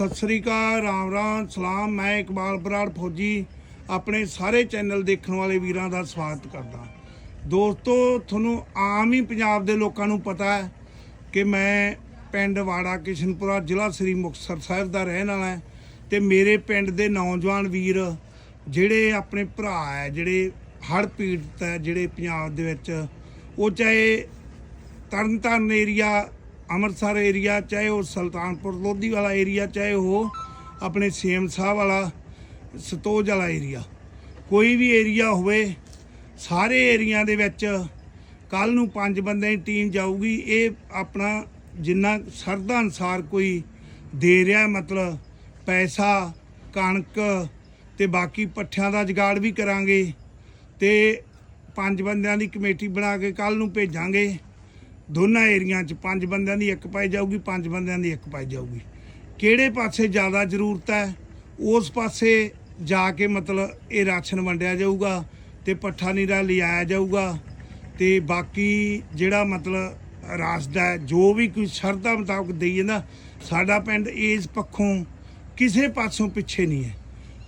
ਸਤਿ ਸ੍ਰੀ ਅਕਾਲ, ਰਾਮ ਰਾਮ, ਸਲਾਮ, ਮੈਂ ਇਕਬਾਲ ਬਰਾੜ ਫੌਜੀ, ਆਪਣੇ ਸਾਰੇ ਚੈਨਲ ਦੇਖਣ ਵਾਲੇ ਵੀਰਾਂ ਦਾ ਸਵਾਗਤ ਕਰਦਾ। ਦੋਸਤੋ, ਤੁਹਾਨੂੰ ਆਮ ਹੀ ਪੰਜਾਬ ਦੇ ਲੋਕਾਂ ਨੂੰ ਪਤਾ ਹੈ ਕਿ ਮੈਂ ਪਿੰਡ ਵਾੜਾ ਕਿਸ਼ਨਪੁਰਾ ਜ਼ਿਲ੍ਹਾ ਸ੍ਰੀ ਮੁਕਤਸਰ ਸਾਹਿਬ ਦਾ ਰਹਿਣ ਵਾਲਾ ਹਾਂ ਤੇ ਮੇਰੇ ਪਿੰਡ ਦੇ ਨੌਜਵਾਨ ਵੀਰ ਜਿਹੜੇ ਆਪਣੇ ਭਰਾ ਹੈ, ਜਿਹੜੇ ਹੜ੍ਹ ਪੀੜਤ ਹੈ, ਜਿਹੜੇ ਪੰਜਾਬ ਦੇ ਵਿੱਚ, ਉਹ ਚਾਹੇ ਤਰਨਤਾਰਨ ਏਰੀਆ ਅੰਮ੍ਰਿਤਸਰ ਏਰੀਆ ਚਾਹੇ ਉਹ ਸੁਲਤਾਨਪੁਰ ਲੋਧੀ ਵਾਲਾ ਏਰੀਆ ਚਾਹੇ ਉਹ ਆਪਣੇ ਸੇਮ ਸਾਹਿਬ ਵਾਲਾ ਸਤੋਜ ਵਾਲਾ ਏਰੀਆ ਕੋਈ ਵੀ ਏਰੀਆ ਹੋਵੇ, ਸਾਰੇ ਏਰੀਆ ਦੇ ਵਿੱਚ ਕੱਲ ਨੂੰ ਪੰਜ ਬੰਦਿਆਂ ਦੀ ਟੀਮ ਜਾਊਗੀ। ਇਹ ਆਪਣਾ ਜਿੰਨਾ ਸਰਦਾ ਅਨਸਾਰ ਕੋਈ ਦੇ ਰਿਹਾ, ਮਤਲਬ ਪੈਸਾ, ਕਣਕ ਤੇ ਬਾਕੀ ਪੱਠਿਆਂ ਦਾ ਜੁਗਾੜ ਵੀ ਕਰਾਂਗੇ ਤੇ ਪੰਜ ਬੰਦਿਆਂ ਦੀ ਕਮੇਟੀ ਬਣਾ ਕੇ ਕੱਲ ਨੂੰ ਭੇਜਾਂਗੇ। ਦੋਨਾਂ ਏਰੀਆਂ 'ਚ ਪੰਜ ਬੰਦਿਆਂ ਦੀ ਇੱਕ ਪਾਈ ਜਾਊਗੀ ਪੰਜ ਬੰਦਿਆਂ ਦੀ ਇੱਕ ਪਾਈ ਜਾਊਗੀ। ਕਿਹੜੇ ਪਾਸੇ ਜ਼ਿਆਦਾ ਜ਼ਰੂਰਤ ਹੈ ਉਸ ਪਾਸੇ ਜਾ ਕੇ ਮਤਲਬ ਇਹ ਰਾਸ਼ਨ ਵੰਡਿਆ ਜਾਊਗਾ ਤੇ ਪੱਠਾ ਨੀਰਾ ਲਿਆਇਆ ਜਾਊਗਾ ਤੇ ਬਾਕੀ ਜਿਹੜਾ ਮਤਲਬ ਰਾਸਦਾ ਹੈ, ਜੋ ਵੀ ਕੋਈ ਸ਼ਰਧਾ ਮੁਤਾਬਕ ਦੇਈ ਜਾਂਦਾ ਸਾਡਾ ਪਿੰਡ ਇਸ ਪੱਖੋਂ ਕਿਸੇ ਪਾਸੋਂ ਪਿੱਛੇ ਨਹੀਂ ਹੈ।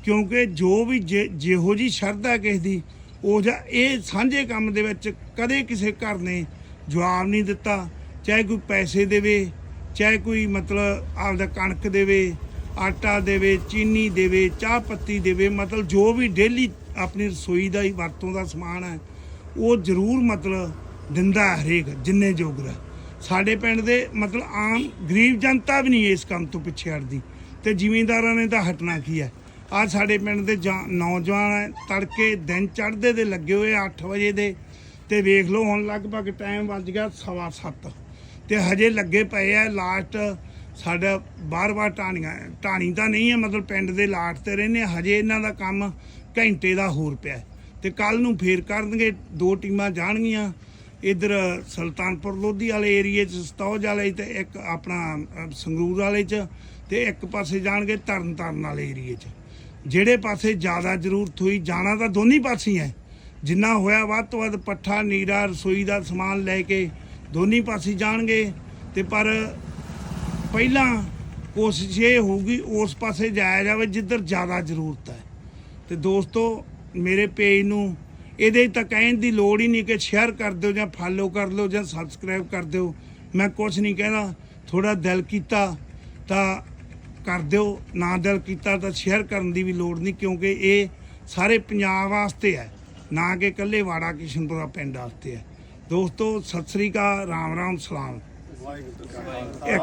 ਕਿਉਂਕਿ ਜੋ ਵੀ ਜੇ- ਜਿਹੋ ਜੀ ਸ਼ਰਧਾ ਕਿਸੇ ਦੀ ਉਹ ਜਾਂ ਇਹ ਸਾਂਝੇ ਕੰਮ ਦੇ ਵਿੱਚ ਕਦੇ ਕਿਸੇ ਘਰ ਨੇ ਜਵਾਬ ਨਹੀਂ ਦਿੱਤਾ। ਚਾਹੇ ਕੋਈ ਪੈਸੇ ਦੇਵੇ ਚਾਹੇ ਕੋਈ ਮਤਲਬ ਆਪਦਾ ਕਣਕ ਦੇਵੇ ਆਟਾ ਦੇਵੇ ਚੀਨੀ ਦੇਵੇ ਚਾਹ ਪੱਤੀ ਦੇਵੇ ਮਤਲਬ ਜੋ ਵੀ ਡੇਲੀ ਆਪਣੀ ਰਸੋਈ ਦਾ ਹੀ ਵਰਤੋਂ ਦਾ ਸਮਾਨ ਹੈ ਉਹ ਜ਼ਰੂਰ ਮਤਲਬ ਦਿੰਦਾ ਹਰੇਕ ਜਿੰਨੇ ਜੋਗਰਾ ਸਾਡੇ ਪਿੰਡ ਦੇ ਮਤਲਬ ਆਮ ਗਰੀਬ ਜਨਤਾ ਵੀ ਨਹੀਂ ਇਸ ਕੰਮ ਤੋਂ ਪਿੱਛੇ ਹਟਦੀ। ਤੇ ਜ਼ਿਮੀਂਦਾਰਾਂ ਨੇ ਤਾਂ ਹਟਣਾ ਕੀ ਹੈ? ਅੱਜ ਸਾਡੇ ਪਿੰਡ ਦੇ ਜਾਂ- ਨੌਜਵਾਨ ਹੈ, ਤੜਕੇ ਦਿਨ ਚੜ੍ਹਦੇ ਦੇ ਲੱਗੇ ਹੋਏ 8 ਵਜੇ ਦੇ। ਤੇ ਵੇਖ ਲਓ ਹੁਣ ਲਗਭਗ ਟਾਈਮ ਵੱਜ ਗਿਆ ਸਵਾ ਸੱਤ। ਤੇ ਹਜੇ ਲੱਗੇ ਪਏ ਆ ਲਾਸਟ ਸਾਡਾ ਬਾਰ-ਬਾਰ ਟਾਣੀਆਂ, ਟਾਣੀ ਤਾਂ ਨਹੀਂ ਹੈ, ਮਤਲਬ ਪਿੰਡ ਦੇ ਲਾਟ ਤੇ ਰਹਿੰਦੇ ਹਜੇ ਇਹਨਾਂ ਦਾ ਕੰਮ ਘੰਟੇ ਦਾ ਹੋਰ ਪਿਆ ਹੈ। ਤੇ ਕੱਲ ਨੂੰ ਫੇਰ ਕਰਨਗੇ, ਦੋ ਟੀਮਾਂ ਜਾਣਗੀਆਂ। ਇਧਰ ਸੁਲਤਾਨਪੁਰ ਲੋਧੀ ਵਾਲੇ ਏਰੀਏ 'ਚ, ਸਤੌਜ ਵਾਲੇ 'ਚ ਤੇ ਇੱਕ ਆਪਣਾ ਸੰਗਰੂਰ ਵਾਲੇ 'ਚ ਤੇ ਇੱਕ ਪਾਸੇ ਜਾਣਗੇ ਤਰਨਤਾਰਨ ਵਾਲੇ ਏਰੀਏ 'ਚ। ਜਿਹੜੇ ਪਾਸੇ ਜ਼ਿਆਦਾ ਜ਼ਰੂਰਤ ਹੋਈ, ਜਾਣਾ ਤਾਂ ਦੋਨੀ ਪਾਸੇ ਹੈ। ਜਿੰਨਾ ਹੋਇਆ ਵੱਧ ਤੋਂ ਵੱਧ ਪੱਠਾ, ਨੀਰਾ, ਰਸੋਈ ਦਾ ਸਮਾਨ ਲੈ ਕੇ ਦੋਨੀ ਪਾਸੇ ਜਾਣਗੇ ਤੇ ਪਰ ਪਹਿਲਾਂ ਕੋਸ਼ਿਸ਼ ਇਹ ਹੋਊਗੀ ਉਸ ਪਾਸੇ ਜਾਇਆ ਜਾਵੇ ਜਿੱਧਰ ਜ਼ਿਆਦਾ ਜ਼ਰੂਰਤ ਹੈ। ਤੇ ਦੋਸਤੋ, ਮੇਰੇ ਪੇਜ ਨੂੰ ਇਹਦੇ ਤਾਂ ਕਹਿਣ ਦੀ ਲੋੜ ਹੀ ਨਹੀਂ ਕਿ ਸ਼ੇਅਰ ਕਰ ਦਿਓ ਜਾਂ ਫਾਲੋ ਕਰ ਲਓ ਜਾਂ ਸਬਸਕ੍ਰਾਈਬ ਕਰ ਦਿਓ। ਮੈਂ ਕੁਝ ਨਹੀਂ ਕਹਿੰਦਾ ਥੋੜਾ ਦਿਲ ਕੀਤਾ ਤਾਂ ਕਰ ਦਿਓ, ਨਾ ਦਿਲ ਕੀਤਾ ਤਾਂ ਸ਼ੇਅਰ ਕਰਨ ਦੀ ਵੀ ਲੋੜ ਨਹੀਂ ਕਿਉਂਕਿ ਇਹ ਸਾਰੇ ਪੰਜਾਬ ਵਾਸਤੇ ਹੈ। ਨਾ ਕਿ ਇਕੱਲੇ ਵਾੜਾ ਕਿਸ਼ਨਪੁਰਾ ਪਿੰਡ ਵਾਸਤੇ ਹੈ। ਦੋਸਤੋ ਸਤਿ ਸ੍ਰੀ ਅਕਾਲ ਰਾਮ ਰਾਮ ਸਲਾਮ। ਇੱਕ